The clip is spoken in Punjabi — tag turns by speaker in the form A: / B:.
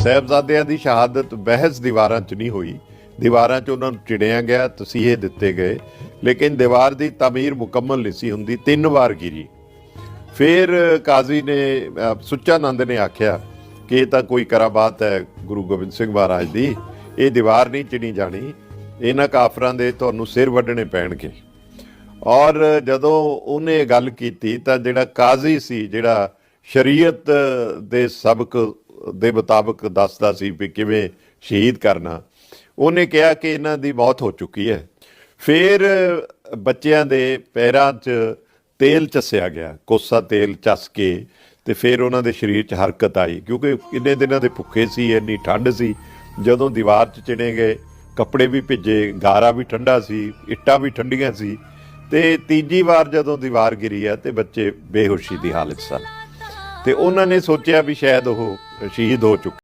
A: ਸਾਹਿਬਜ਼ਾਦਿਆਂ ਦੀ ਸ਼ਹਾਦਤ ਬਹਿਸ ਦੀਵਾਰਾਂ 'ਚ ਨਹੀਂ ਹੋਈ। ਦੀਵਾਰਾਂ 'ਚ ਉਹਨਾਂ ਨੂੰ ਚਿੜਿਆ ਗਿਆ ਤਸੀਹੇ ਦਿੱਤੇ ਗਏ ਲੇਕਿਨ ਦੀਵਾਰ ਦੀ ਤਾਮੀਰ ਮੁਕੰਮਲ ਨਹੀਂ ਸੀ ਹੁੰਦੀ ਤਿੰਨ ਵਾਰ ਗਿਰੀ। ਫਿਰ ਕਾਜ਼ੀ ਨੇ ਅਹ, ਸੁੱਚਾਨੰਦ ਨੇ ਆਖਿਆ ਕਿ ਇਹ ਤਾਂ ਕੋਈ ਕਰਾਬਾਤ ਹੈ ਗੁਰੂ ਗੋਬਿੰਦ ਸਿੰਘ ਮਹਾਰਾਜ ਦੀ। ਇਹ ਦੀਵਾਰ ਨਹੀਂ ਚਿਣੀ ਜਾਣੀ ਇਹਨਾਂ ਕਾਫਰਾਂ ਦੇ ਤੁਹਾਨੂੰ ਸਿਰ ਵੱਢਣੇ ਪੈਣਗੇ। ਔਰ ਜਦੋਂ ਉਹਨੇ ਗੱਲ ਕੀਤੀ ਤਾਂ ਜਿਹੜਾ ਕਾਜ਼ੀ ਸੀ ਜਿਹੜਾ ਸ਼ਰੀਅਤ ਦੇ ਸਬਕ ਦੇ ਮੁਤਾਬਕ ਦੱਸਦਾ ਸੀ ਵੀ ਕਿਵੇਂ ਸ਼ਹੀਦ ਕਰਨਾ। ਉਹਨੇ ਕਿਹਾ ਕਿ ਇਹਨਾਂ ਦੀ ਮੌਤ ਹੋ ਚੁੱਕੀ ਹੈ। ਫਿਰ ਬੱਚਿਆਂ ਦੇ ਪੈਰਾਂ 'ਚ ਤੇਲ ਚਸਿਆ ਗਿਆ। ਕੋਸਾ ਤੇਲ ਚਸ ਕੇ ਤੇ ਫਿਰ ਉਹਨਾਂ ਦੇ ਸਰੀਰ 'ਚ ਹਰਕਤ ਆਈ। ਕਿਉਂਕਿ ਕਿੰਨੇ ਦਿਨਾਂ ਦੇ ਭੁੱਖੇ ਸੀ, ਇੰਨੀ ਠੰਡ ਸੀ। ਜਦੋਂ ਦੀਵਾਰ 'ਚ ਚਿਣੇ ਗਏ, ਕੱਪੜੇ ਵੀ ਭਿੱਜੇ, ਗਾਰਾ ਵੀ ਠੰਡਾ ਸੀ, ਇੱਟਾਂ ਵੀ ਠੰਡੀਆਂ ਸੀ ਤੇ ਤੀਜੀ ਵਾਰ ਜਦੋਂ ਦੀਵਾਰ ਗਿਰੀ ਆ ਤੇ ਬੱਚੇ ਬੇਹੋਸ਼ੀ ਦੀ ਹਾਲਤ ਸਨ। ਤੇ ਉਹਨਾਂ ਨੇ ਸੋਚਿਆ ਵੀ ਸ਼ਾਇਦ ਉਹ ਸ਼ਹੀਦ ਹੋ ਚੁੱਕੇ